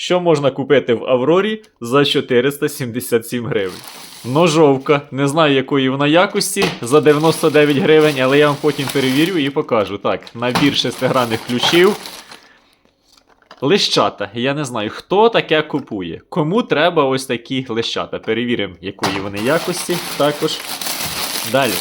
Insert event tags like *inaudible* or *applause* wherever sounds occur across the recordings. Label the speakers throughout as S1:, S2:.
S1: Що можна купити в Аврорі за 477 гривень? Ножовка, не знаю якої вона якості, за 99 гривень, але я вам потім перевірю і покажу. Так, набір шестигранних ключів. Лищата. Я не знаю, хто таке купує. Кому треба ось такі лищата. Перевіримо, якої вони якості. Також. Далі.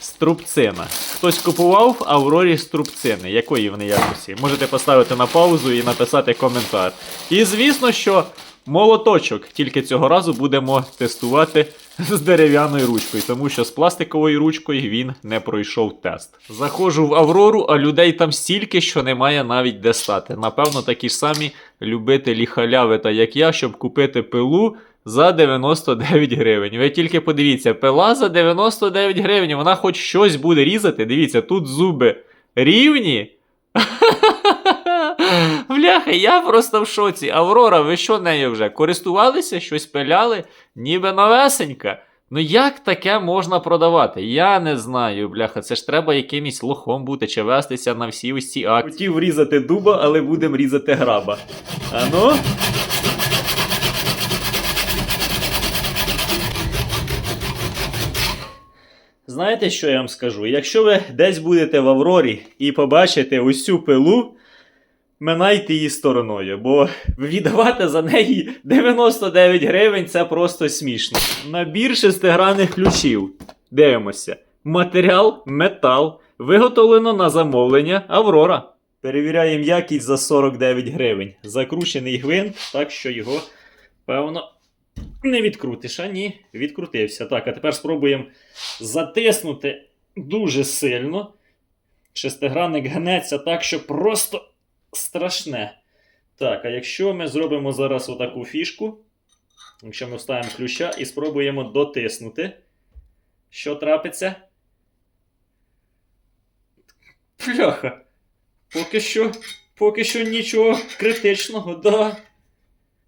S1: Струбцина. Хтось купував Аврорі струбцини. Якої вони якості? Можете поставити на паузу і написати коментар. І звісно, що молоточок. Тільки цього разу будемо тестувати з дерев'яною ручкою, тому що з пластиковою ручкою він не пройшов тест. Заходжу в Аврору, а людей там стільки, що немає навіть де стати. Напевно, такі ж самі любителі халяви, та як я, щоб купити пилу за 99 гривень. Ви тільки подивіться, пила за 99 гривень, вона хоч щось буде різати. Дивіться, тут зуби рівні. *laughs* Бляха, я просто в шоці. Аврора, ви що нею вже? Користувалися, щось пиляли? Ніби новесенька. Ну як таке можна продавати? Я не знаю, бляха. Це ж треба якимось лохом бути чи вестися на всі ось ці акції. Хотів різати дуба, але будемо різати граба. А Знаєте, що я вам скажу? Якщо ви десь будете в Аврорі і побачите цю пилу, минайте її стороною, бо віддавати за неї 99 гривень це просто смішно. Набір шестигранних ключів. Дивимося. Матеріал метал. Виготовлено на замовлення Аврора. Перевіряємо якість за 49 гривень. Закручений гвинт, так що його, певно, не відкрутиш. А ні, відкрутився. Так, а тепер спробуємо затиснути дуже сильно. Шестигранник гнеться так, що просто страшне. Так, а якщо ми зробимо зараз отаку фішку, якщо ми вставимо ключа і спробуємо дотиснути, що трапиться? Пляха. Поки що, поки що нічого критичного, да.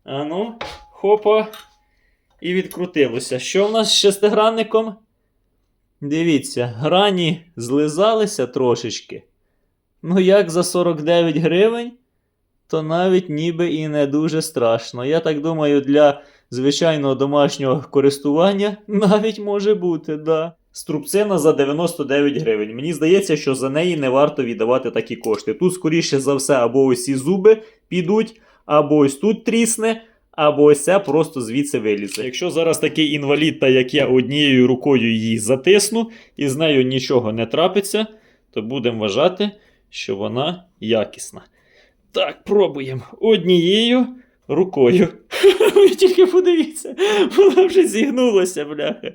S1: Ану, хопа. І відкрутилося. Що в нас з шестигранником? Дивіться, грані злизалися трошечки. Ну, як за 49 гривень, то навіть ніби і не дуже страшно. Я так думаю, для звичайного домашнього користування навіть може бути, да. Струбцина за 99 гривень. Мені здається, що за неї не варто віддавати такі кошти. Тут, скоріше за все, або ці зуби підуть, або ось тут трісне, або ось це просто звідси вилізе. Якщо зараз такий інвалід, та як я однією рукою її затисну, і з нею нічого не трапиться, то будемо вважати, що вона якісна. Так, пробуємо однією рукою. *laughs* Ви тільки подивіться, вона вже зігнулася, бляха.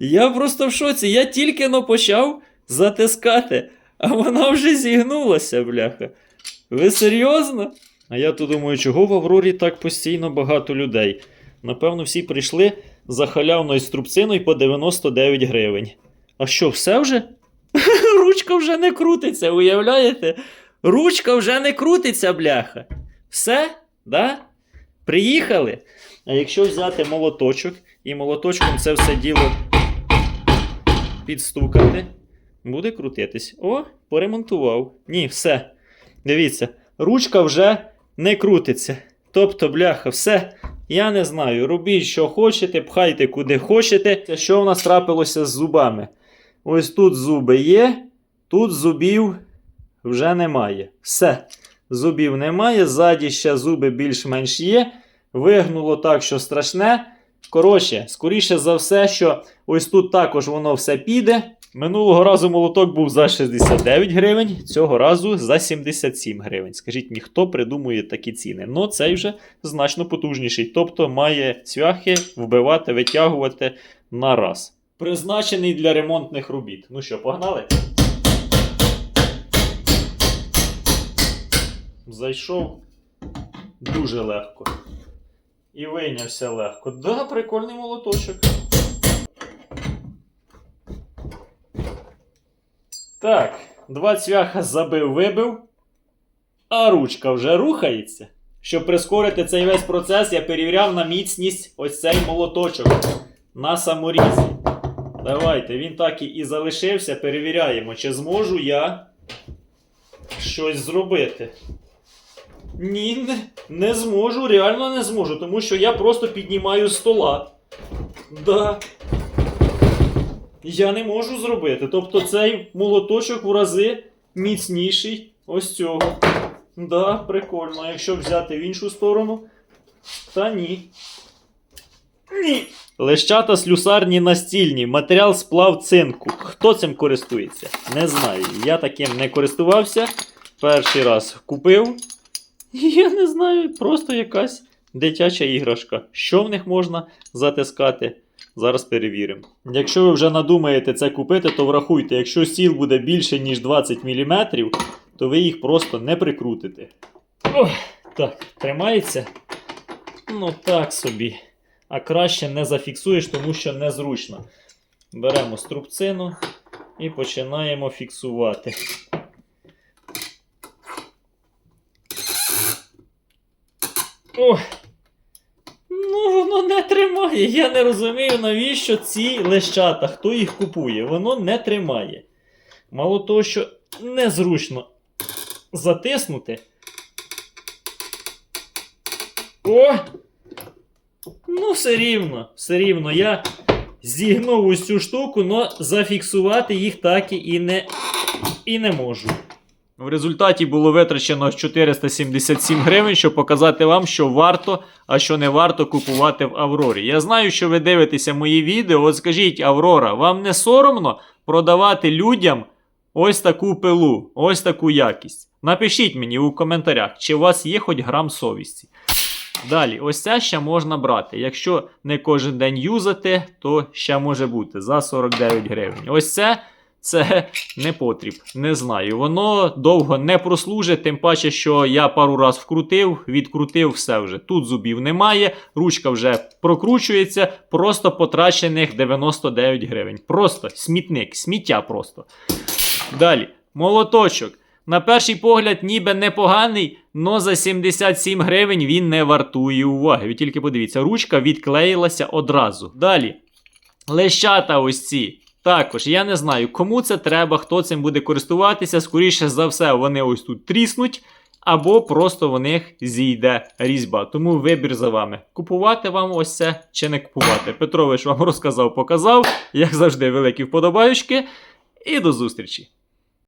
S1: Я просто в шоці. Я тільки но почав затискати, а вона вже зігнулася, бляха. Ви серйозно? А я то думаю, чого в Аврорі так постійно багато людей? Напевно, всі прийшли за халявною струбциною по 99 гривень. А що, все вже? *laughs* Ручка вже не крутиться, уявляєте? Ручка вже не крутиться, бляха. Все? Да? Приїхали. А якщо взяти молоточок і молоточком це все діло підстукати, буде крутитись. О, поремонтував. Ні, все. Дивіться, ручка вже не крутиться. Тобто, бляха, все. Я не знаю. Робіть, що хочете, пхайте куди хочете. Що в нас трапилося з зубами? Ось тут зуби є, тут зубів вже немає. Все. Зубів немає, ззаді ще зуби більш-менш є. Вигнуло так, що страшне. Коротше, скоріше за все, що ось тут також воно все піде. Минулого разу молоток був за 69 гривень, цього разу за 77 гривень. Скажіть, ніхто придумує такі ціни. Ну, цей вже значно потужніший. Тобто має цвяхи вбивати, витягувати на раз. Призначений для ремонтних робіт. Ну що, погнали? Зайшов дуже легко. І вийнявся легко. Да, прикольний молоточок. Так, два цвяха забив, вибив, а ручка вже рухається. Щоб прискорити цей весь процес, я перевіряв на міцність ось цей молоточок на саморізі. Давайте, він так і, залишився. Перевіряємо, чи зможу я щось зробити. Ні, не, не зможу, реально не зможу, тому що я просто піднімаю стола. Да. Я не можу зробити. Тобто цей молоточок в рази міцніший ось цього. Да, прикольно. Якщо взяти в іншу сторону, та ні. Ні. Лещата слюсарні настільні, матеріал сплав цинку. Хто цим користується? Не знаю. Я таким не користувався. Перший раз купив. Я не знаю, просто якась дитяча іграшка. Що в них можна затискати? Зараз перевіримо. Якщо ви вже надумаєте це купити, то врахуйте, якщо стіл буде більше, ніж 20 мм, то ви їх просто не прикрутите. Ох, так, тримається? Ну так собі. А краще не зафіксуєш, тому що незручно. Беремо струбцину і починаємо фіксувати. Ох. Ну, воно не тримає. Я не розумію, навіщо ці лещата, хто їх купує. Воно не тримає. Мало того, що незручно затиснути. О! Ну, все рівно, все рівно. Я зігнув ось цю штуку, але зафіксувати їх так і не, і не можу. В результаті було витрачено 477 гривень, щоб показати вам, що варто, а що не варто купувати в Аврорі. Я знаю, що ви дивитеся мої відео. От скажіть, Аврора, вам не соромно продавати людям ось таку пилу, ось таку якість? Напишіть мені у коментарях, чи у вас є хоч грам совісті. Далі, ось це ще можна брати. Якщо не кожен день юзати, то ще може бути за 49 гривень. Ось це. Це не потріб, не знаю. Воно довго не прослужить, тим паче, що я пару раз вкрутив, відкрутив все вже. Тут зубів немає, ручка вже прокручується, просто потрачених 99 гривень. Просто смітник, сміття просто. Далі, молоточок. На перший погляд, ніби непоганий, но за 77 гривень він не вартує уваги. Ви тільки подивіться, ручка відклеїлася одразу. Далі. Лещата ось ці. Також я не знаю, кому це треба, хто цим буде користуватися. Скоріше за все, вони ось тут тріснуть, або просто в них зійде різьба. Тому вибір за вами. Купувати вам ось це чи не купувати. Петрович вам розказав, показав. Як завжди, великі вподобаючки. І до зустрічі!